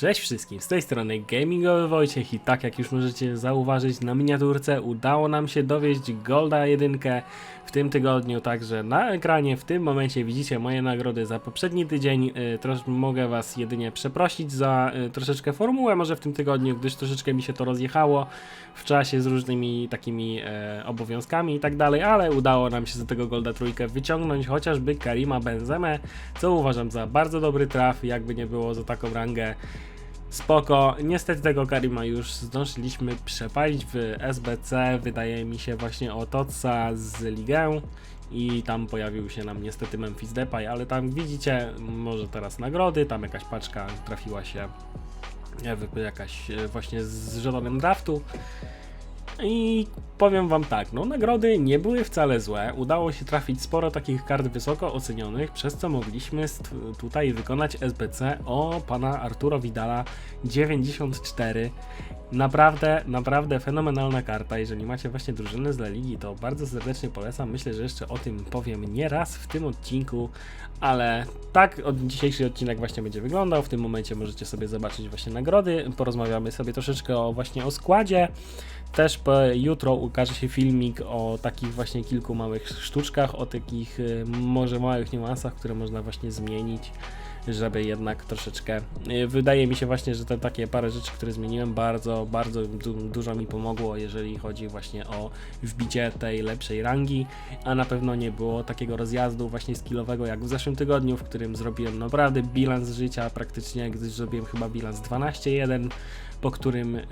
Cześć wszystkim, z tej strony Gamingowy Wojciech i tak jak już możecie zauważyć na miniaturce udało nam się dowieść Golda 1 w tym tygodniu, także na ekranie w tym momencie widzicie moje nagrody za poprzedni tydzień. Y, Trosz, mogę was jedynie przeprosić za y, troszeczkę formułę może w tym tygodniu, gdyż troszeczkę mi się to rozjechało w czasie z różnymi takimi e, obowiązkami i tak dalej, ale udało nam się z tego Golda trójkę wyciągnąć chociażby Karima Benzemę, co uważam za bardzo dobry traf, jakby nie było za taką rangę. Spoko, niestety tego Karima już zdążyliśmy przepalić w SBC, wydaje mi się właśnie o Totsa z Ligę. I tam pojawił się nam niestety Memphis Depay, ale tam widzicie, może teraz nagrody, tam jakaś paczka trafiła się, wiem, jakaś e, właśnie z żetonem draftu. I powiem wam tak, no nagrody nie były wcale złe. Udało się trafić sporo takich kart wysoko ocenionych, przez co mogliśmy tutaj wykonać SBC o pana Arturo Vidala 94. Naprawdę, naprawdę fenomenalna karta. Jeżeli macie właśnie drużynę z La Ligi, to bardzo serdecznie polecam. Myślę, że jeszcze o tym powiem nie raz w tym odcinku, ale tak dzisiejszy odcinek właśnie będzie wyglądał. W tym momencie możecie sobie zobaczyć właśnie nagrody. Porozmawiamy sobie troszeczkę o właśnie o składzie. Też jutro ukaże się filmik o takich właśnie kilku małych sztuczkach, o takich y, może małych niuansach, które można właśnie zmienić, żeby jednak troszeczkę. y, Wydaje mi się właśnie, że te takie parę rzeczy, które zmieniłem, bardzo, bardzo du dużo mi pomogło, jeżeli chodzi właśnie o wbicie tej lepszej rangi, a na pewno nie było takiego rozjazdu właśnie skillowego jak w zeszłym tygodniu, w którym zrobiłem naprawdę bilans życia praktycznie, gdyż zrobiłem chyba bilans 12-1 po którym y,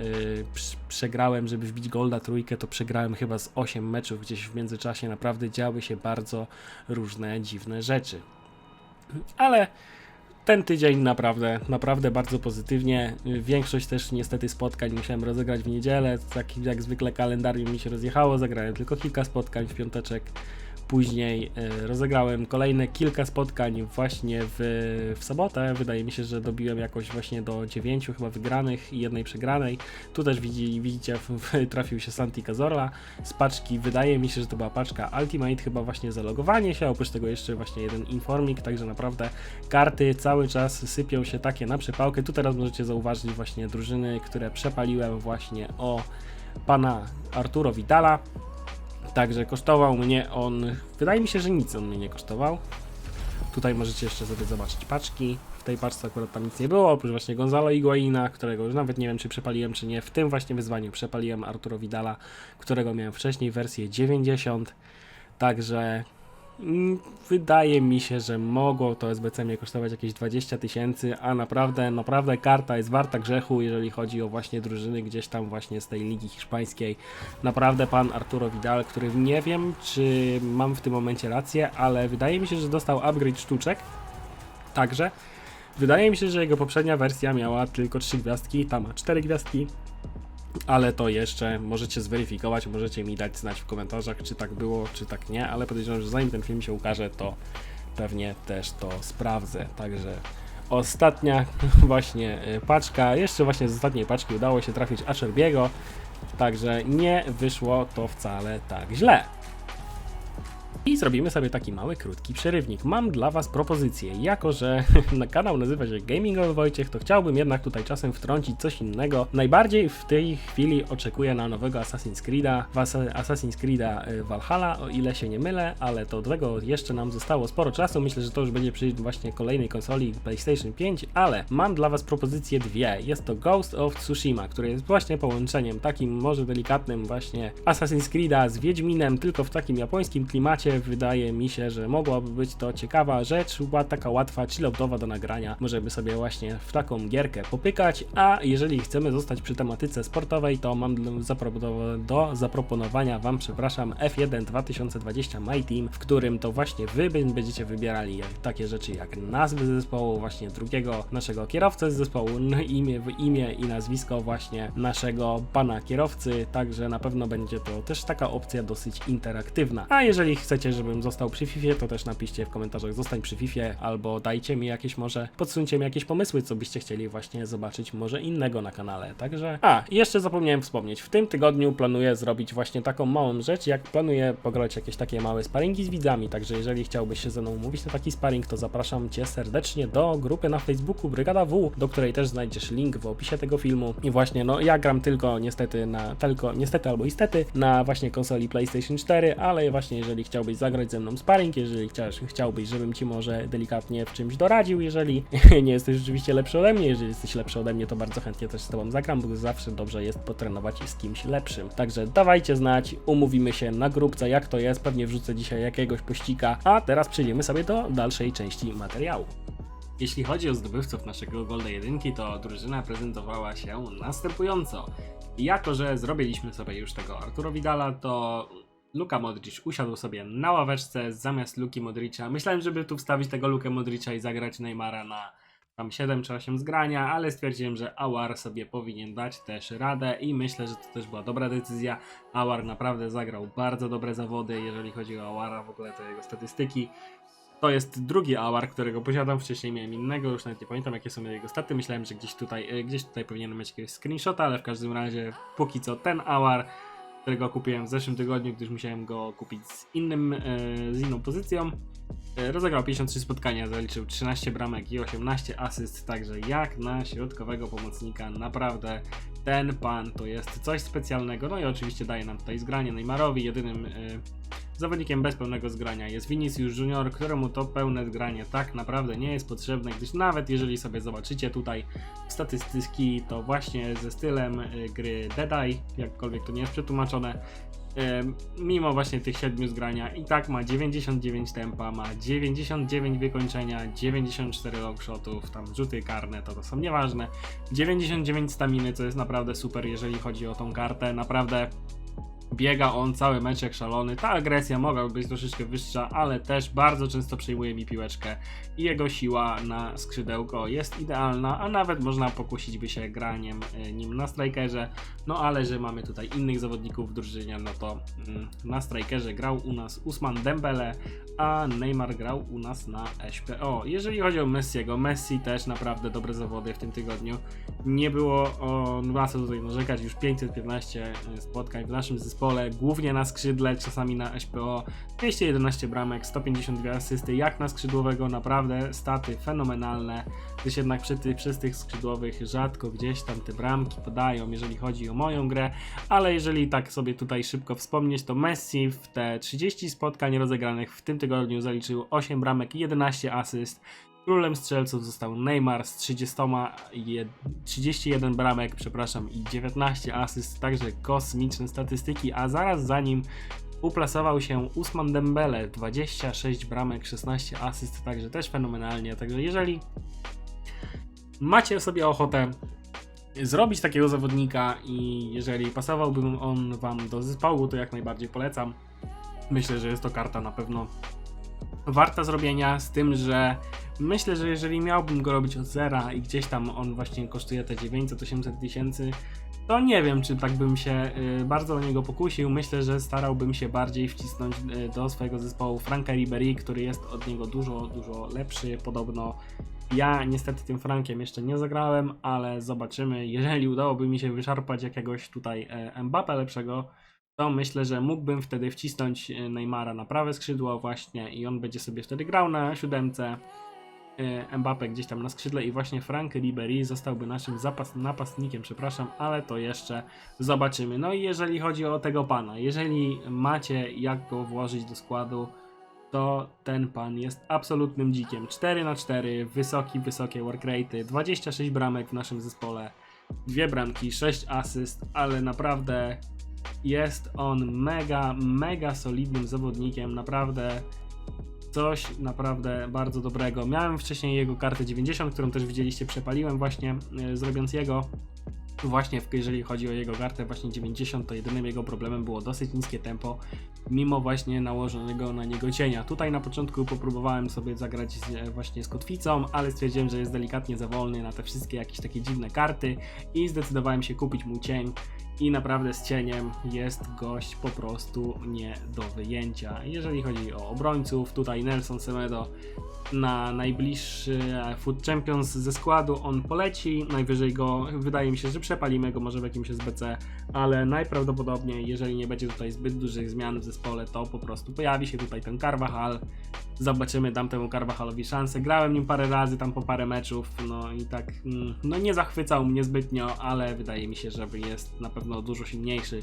prz- przegrałem, żeby wbić Golda trójkę, to przegrałem chyba z 8 meczów gdzieś w międzyczasie. Naprawdę działy się bardzo różne dziwne rzeczy. Ale ten tydzień naprawdę, naprawdę bardzo pozytywnie. Większość też niestety spotkań musiałem rozegrać w niedzielę. Tak jak zwykle kalendarium mi się rozjechało, zagrałem tylko kilka spotkań w piąteczek. Później y, rozegrałem kolejne kilka spotkań właśnie w, w sobotę. Wydaje mi się, że dobiłem jakoś właśnie do dziewięciu chyba wygranych i jednej przegranej. Tu też widzi, widzicie, trafił się Santi Cazorla z paczki. Wydaje mi się, że to była paczka Ultimate, chyba właśnie zalogowanie się. Oprócz tego jeszcze właśnie jeden informik, także naprawdę karty cały czas sypią się takie na przepałkę. Tu teraz możecie zauważyć właśnie drużyny, które przepaliłem właśnie o pana Arturo Vidala. Także kosztował mnie on, wydaje mi się, że nic on mnie nie kosztował. Tutaj możecie jeszcze sobie zobaczyć paczki. W tej paczce akurat tam nic nie było, oprócz właśnie Gonzalo Higuaina, którego już nawet nie wiem, czy przepaliłem, czy nie. W tym właśnie wyzwaniu przepaliłem Arturo Vidala, którego miałem wcześniej wersję 90. Także wydaje mi się, że mogło to SBC mnie kosztować jakieś 20 tysięcy, a naprawdę, naprawdę karta jest warta grzechu, jeżeli chodzi o właśnie drużyny gdzieś tam właśnie z tej ligi hiszpańskiej. Naprawdę pan Arturo Vidal, który nie wiem, czy mam w tym momencie rację, ale wydaje mi się, że dostał upgrade sztuczek. Także wydaje mi się, że jego poprzednia wersja miała tylko 3 gwiazdki, ta ma 4 gwiazdki. Ale to jeszcze możecie zweryfikować, możecie mi dać znać w komentarzach, czy tak było, czy tak nie, ale podejrzewam, że zanim ten film się ukaże, to pewnie też to sprawdzę. Także ostatnia właśnie y, paczka, jeszcze właśnie z ostatniej paczki udało się trafić Acerbiego, także nie wyszło to wcale tak źle. I zrobimy sobie taki mały, krótki przerywnik. Mam dla Was propozycję. Jako, że na kanał nazywa się Gamingowy Wojciech, to chciałbym jednak tutaj czasem wtrącić coś innego. Najbardziej w tej chwili oczekuję na nowego Assassin's Creed'a, Assassin's Creed'a y, Valhalla, o ile się nie mylę, ale to do tego jeszcze nam zostało sporo czasu. Myślę, że to już będzie przy właśnie kolejnej konsoli PlayStation 5, ale mam dla Was propozycje dwie. Jest to Ghost of Tsushima, które jest właśnie połączeniem takim może delikatnym właśnie Assassin's Creed'a z Wiedźminem, tylko w takim japońskim klimacie. Wydaje mi się, że mogłaby być to ciekawa rzecz, była taka łatwa, chilloutowa do nagrania. Możemy sobie właśnie w taką gierkę popykać, a jeżeli chcemy zostać przy tematyce sportowej, to mam do, zapro- do zaproponowania Wam, przepraszam, F1 2020 My Team, w którym to właśnie Wy będziecie wybierali takie rzeczy jak nazwy zespołu, właśnie drugiego naszego kierowcę z zespołu, imię, imię i nazwisko właśnie naszego pana kierowcy, także na pewno będzie to też taka opcja dosyć interaktywna. A jeżeli chcecie chcecie, żebym został przy FIFA, to też napiszcie w komentarzach zostań przy FIFA, albo dajcie mi jakieś może, podsuńcie mi jakieś pomysły, co byście chcieli właśnie zobaczyć może innego na kanale. Także, a, jeszcze zapomniałem wspomnieć, w tym tygodniu planuję zrobić właśnie taką małą rzecz, jak planuję pograć jakieś takie małe sparingi z widzami, także jeżeli chciałbyś się ze mną umówić na taki sparing, to zapraszam Cię serdecznie do grupy na Facebooku Brygada W, do której też znajdziesz link w opisie tego filmu. I właśnie, no ja gram tylko niestety na, tylko niestety albo istety na właśnie konsoli PlayStation 4, ale właśnie jeżeli chciałbyś zagrać ze mną sparring, jeżeli chciałbyś, chciałbyś, żebym Ci może delikatnie w czymś doradził, jeżeli nie jesteś rzeczywiście lepszy ode mnie, jeżeli jesteś lepszy ode mnie, to bardzo chętnie też z Tobą zagram, bo zawsze dobrze jest potrenować z kimś lepszym. Także dawajcie znać, umówimy się na grupce, jak to jest, pewnie wrzucę dzisiaj jakiegoś pościka, a teraz przejdziemy sobie do dalszej części materiału. Jeśli chodzi o zdobywców naszego Golda 1, to drużyna prezentowała się następująco. Jako, że zrobiliśmy sobie już tego Arturo Vidala, to Luka Modric usiadł sobie na ławeczce zamiast Luki Modricza. Myślałem, żeby tu wstawić tego Lukę Modricza i zagrać Neymara na tam 7 czy 8 zgrania, ale stwierdziłem, że Awar sobie powinien dać też radę i myślę, że to też była dobra decyzja. Awar naprawdę zagrał bardzo dobre zawody, jeżeli chodzi o Awara, w ogóle to jego statystyki. To jest drugi Awar, którego posiadam. Wcześniej miałem innego, już nawet nie pamiętam jakie są jego staty. Myślałem, że gdzieś tutaj, e, gdzieś tutaj powinienem mieć jakiegoś screenshota, ale w każdym razie póki co ten Awar, którego kupiłem w zeszłym tygodniu, gdyż musiałem go kupić z innym, e, z inną pozycją. E, Rozegrał 53 spotkania, zaliczył 13 bramek i 18 asyst, także jak na środkowego pomocnika naprawdę ten pan to jest coś specjalnego. No i oczywiście daje nam tutaj zgranie Neymarowi, jedynym e, zawodnikiem bez pełnego zgrania. Jest Vinicius Junior, któremu to pełne zgranie tak naprawdę nie jest potrzebne, gdyż nawet jeżeli sobie zobaczycie tutaj statystyki, to właśnie ze stylem e, gry Dead Eye, jakkolwiek to nie jest przetłumaczone, e, mimo właśnie tych 7 zgrania i tak ma 99 tempa, ma 99 wykończenia, 94 longshotów, tam rzuty karne to, to są nieważne, 99 staminy, co jest naprawdę super, jeżeli chodzi o tą kartę, naprawdę biega on cały mecz jak szalony, ta agresja mogłaby być troszeczkę wyższa, ale też bardzo często przejmuje mi piłeczkę i jego siła na skrzydełko jest idealna, a nawet można pokusić by się graniem e, nim na strikerze, no ale że mamy tutaj innych zawodników w drużynie, no to mm, na strikerze grał u nas Usman Dembele, a Neymar grał u nas na SPO. Jeżeli chodzi o Messiego, Messi też naprawdę dobre zawody w tym tygodniu. Nie było o ma co tutaj narzekać, już 515 spotkań w naszym zespole, głównie na skrzydle, czasami na SPO. 211 bramek, 152 asysty, jak na skrzydłowego, naprawdę staty fenomenalne, gdyż jednak przy ty, przez tych skrzydłowych rzadko gdzieś tam te bramki podają, jeżeli chodzi o moją grę, ale jeżeli tak sobie tutaj szybko wspomnieć, to Messi w te 30 spotkań rozegranych w tym tygodniu zaliczył 8 bramek i 11 asyst. Królem strzelców został Neymar z 30, je- 31 bramek, przepraszam, i 19 asyst, także kosmiczne statystyki, a zaraz za nim uplasował się Usman Dembele, 26 bramek, 16 asyst, także też fenomenalnie, także jeżeli macie sobie ochotę zrobić takiego zawodnika i jeżeli pasowałby on wam do zespołu, to jak najbardziej polecam. Myślę, że jest to karta na pewno warta zrobienia, z tym, że myślę, że jeżeli miałbym go robić od zera i gdzieś tam on właśnie kosztuje te 900-800 tysięcy, to nie wiem, czy tak bym się y, bardzo o niego pokusił. Myślę, że starałbym się bardziej wcisnąć y, do swojego zespołu Franka Ribery, który jest od niego dużo, dużo lepszy podobno. Ja niestety tym Frankiem jeszcze nie zagrałem, ale zobaczymy. Jeżeli udałoby mi się wyszarpać jakiegoś tutaj e, Mbappe lepszego, to myślę, że mógłbym wtedy wcisnąć e, Neymara na prawe skrzydło właśnie i on będzie sobie wtedy grał na siódemce. E, Mbappe gdzieś tam na skrzydle i właśnie Frank Ribery zostałby naszym zapas napastnikiem, przepraszam, ale to jeszcze zobaczymy. No i jeżeli chodzi o tego pana, jeżeli macie jak go włożyć do składu, to ten pan jest absolutnym dzikiem. 4 na 4 wysoki, wysokie work rate, 26 bramek w naszym zespole, dwie bramki, 6 asyst, ale naprawdę jest on mega, mega solidnym zawodnikiem, naprawdę coś naprawdę bardzo dobrego. Miałem wcześniej jego kartę 90, którą też widzieliście, przepaliłem właśnie e, zrobiąc jego. Właśnie jeżeli chodzi o jego kartę właśnie 90, to jedynym jego problemem było dosyć niskie tempo. mimo właśnie nałożonego na niego cienia. Tutaj na początku popróbowałem sobie zagrać e, właśnie z kotwicą, ale stwierdziłem, że jest delikatnie za wolny na te wszystkie jakieś takie dziwne karty i zdecydowałem się kupić mu cień i naprawdę z cieniem jest gość po prostu nie do wyjęcia. Jeżeli chodzi o obrońców, tutaj Nelson Semedo na najbliższy e, Food Champions ze składu. On poleci, najwyżej go, wydaje mi się, że przepalimy go może w jakimś SBC, ale najprawdopodobniej, jeżeli nie będzie tutaj zbyt dużych zmian w zespole, to po prostu pojawi się tutaj ten Carvajal, zobaczymy, dam temu Carvajalowi szansę, grałem nim parę razy, tam po parę meczów, no i tak, mm, no nie zachwycał mnie zbytnio, ale wydaje mi się, że jest na pewno dużo silniejszy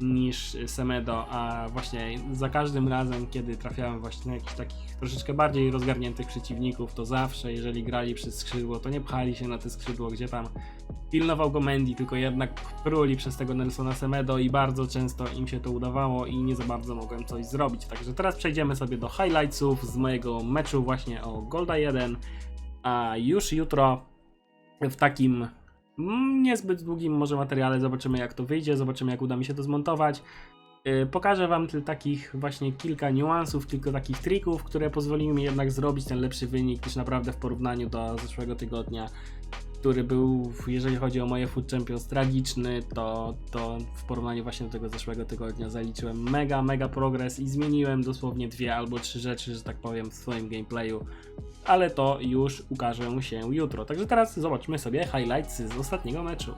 niż Semedo, a właśnie za każdym razem, kiedy trafiałem właśnie na jakichś takich troszeczkę bardziej rozgarniętych przeciwników, to zawsze, jeżeli grali przez skrzydło, to nie pchali się na te skrzydło, gdzie tam pilnował go Mendy, tylko jednak pruli przez tego Nelsona Semedo i bardzo często im się to udawało i nie za bardzo mogłem coś zrobić. Także teraz przejdziemy sobie do highlightsów z mojego meczu właśnie o Golda 1, a już jutro w takim niezbyt długim może materiale zobaczymy jak to wyjdzie, zobaczymy jak uda mi się to zmontować. Yy, Pokażę Wam tylko takich właśnie kilka niuansów, kilka takich trików, które pozwoliły mi jednak zrobić ten lepszy wynik niż naprawdę w porównaniu do zeszłego tygodnia, który był, jeżeli chodzi o moje Food Champions, tragiczny, to, to w porównaniu właśnie do tego zeszłego tygodnia zaliczyłem mega, mega progres i zmieniłem dosłownie dwie albo trzy rzeczy, że tak powiem, w swoim gameplayu, ale to już ukaże się jutro. Także teraz zobaczmy sobie highlights z ostatniego meczu.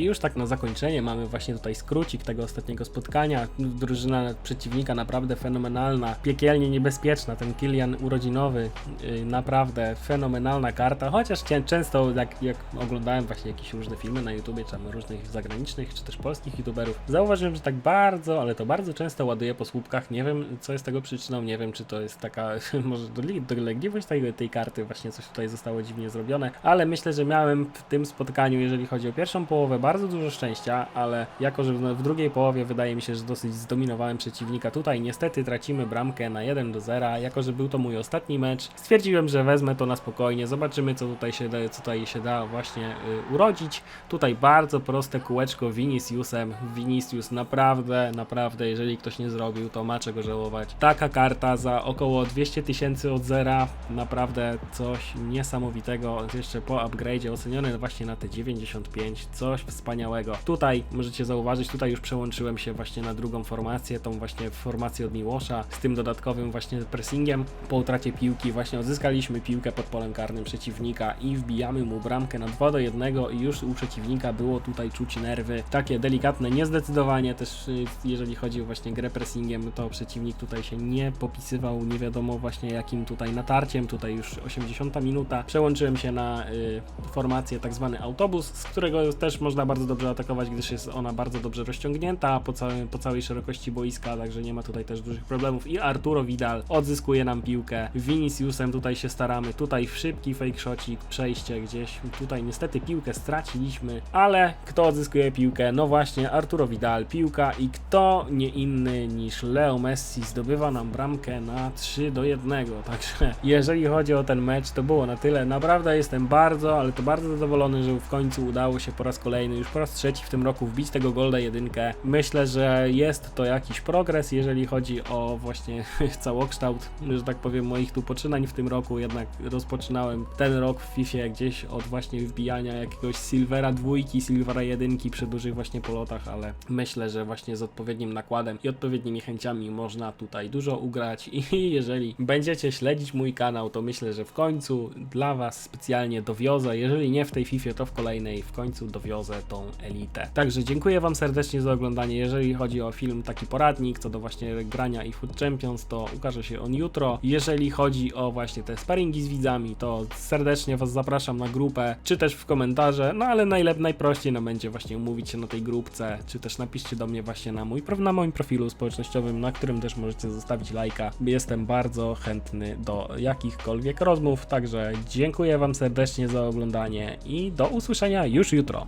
I już tak na zakończenie mamy właśnie tutaj skrócik tego ostatniego spotkania. Drużyna przeciwnika naprawdę fenomenalna, piekielnie niebezpieczna. Ten Kilian urodzinowy, yy, naprawdę fenomenalna karta. Chociaż często jak, jak oglądałem właśnie jakieś różne filmy na YouTubie, czy tam różnych zagranicznych, czy też polskich YouTuberów, zauważyłem, że tak bardzo, ale to bardzo często ładuje po słupkach. Nie wiem, co jest tego przyczyną, nie wiem, czy to jest taka może dole- dolegliwość tej, tej karty, właśnie coś tutaj zostało dziwnie zrobione, ale myślę, że miałem w tym spotkaniu, jeżeli chodzi o pierwszą połowę, bardzo dużo szczęścia, ale jako, że w, w drugiej połowie wydaje mi się, że dosyć zdominowałem przeciwnika. Tutaj niestety tracimy bramkę na 1 do 0. Jako, że był to mój ostatni mecz, stwierdziłem, że wezmę to na spokojnie. Zobaczymy, co tutaj się da, co tutaj się da właśnie y, urodzić. Tutaj bardzo proste kółeczko Viniciusem. Vinicius naprawdę, naprawdę, jeżeli ktoś nie zrobił, to ma czego żałować. Taka karta za około 200 tysięcy od zera, naprawdę coś niesamowitego. Jeszcze po upgrade'zie ocenione właśnie na te 95, coś wspaniałego. Tutaj możecie zauważyć, tutaj już przełączyłem się właśnie na drugą formację, tą właśnie formację od Miłosza z tym dodatkowym właśnie pressingiem. Po utracie piłki właśnie odzyskaliśmy piłkę pod polem karnym przeciwnika i wbijamy mu bramkę na 2 do 1 i już u przeciwnika było tutaj czuć nerwy. Takie delikatne niezdecydowanie też y, jeżeli chodzi o właśnie grę pressingiem, to przeciwnik tutaj się nie popisywał nie wiadomo właśnie jakim tutaj natarciem, tutaj już 80 minuta. Przełączyłem się na y, formację tak zwany autobus, z którego też można bardzo dobrze atakować, gdyż jest ona bardzo dobrze rozciągnięta po, całym, po całej szerokości boiska, także nie ma tutaj też dużych problemów. I Arturo Vidal odzyskuje nam piłkę. Viniciusem tutaj się staramy, tutaj szybki fake shotcik, przejście gdzieś. Tutaj niestety piłkę straciliśmy, ale kto odzyskuje piłkę? No właśnie Arturo Vidal, piłka i kto nie inny niż Leo Messi zdobywa nam bramkę na 3 do 1. Także jeżeli chodzi o ten mecz, to było na tyle. Naprawdę jestem bardzo, ale to bardzo zadowolony, że w końcu udało się po raz kolejny, już po raz trzeci w tym roku wbić tego Golda jedynkę. Myślę, że jest to jakiś progres, jeżeli chodzi o właśnie całokształt, że tak powiem, moich tu poczynań w tym roku. Jednak rozpoczynałem ten rok w FIFA gdzieś od właśnie wbijania jakiegoś Silvera dwójki, Silvera jedynki przy dużych właśnie polotach, ale myślę, że właśnie z odpowiednim nakładem i odpowiednimi chęciami można tutaj dużo ugrać i jeżeli będziecie śledzić mój kanał, to myślę, że w końcu dla Was specjalnie dowiozę, jeżeli nie w tej FIFA, to w kolejnej w końcu dowiozę tą elitę. Także dziękuję Wam serdecznie za oglądanie. Jeżeli chodzi o film taki poradnik co do właśnie grania i Food Champions, to ukaże się on jutro. Jeżeli chodzi o właśnie te sparingi z widzami, to serdecznie Was zapraszam na grupę, czy też w komentarze, no ale najlepiej, najprościej nam będzie właśnie umówić się na tej grupce, czy też napiszcie do mnie właśnie na mój, na moim profilu społecznościowym, na którym też możecie zostawić lajka. Jestem bardzo chętny do jakichkolwiek rozmów, także dziękuję Wam serdecznie za oglądanie i do usłyszenia już jutro.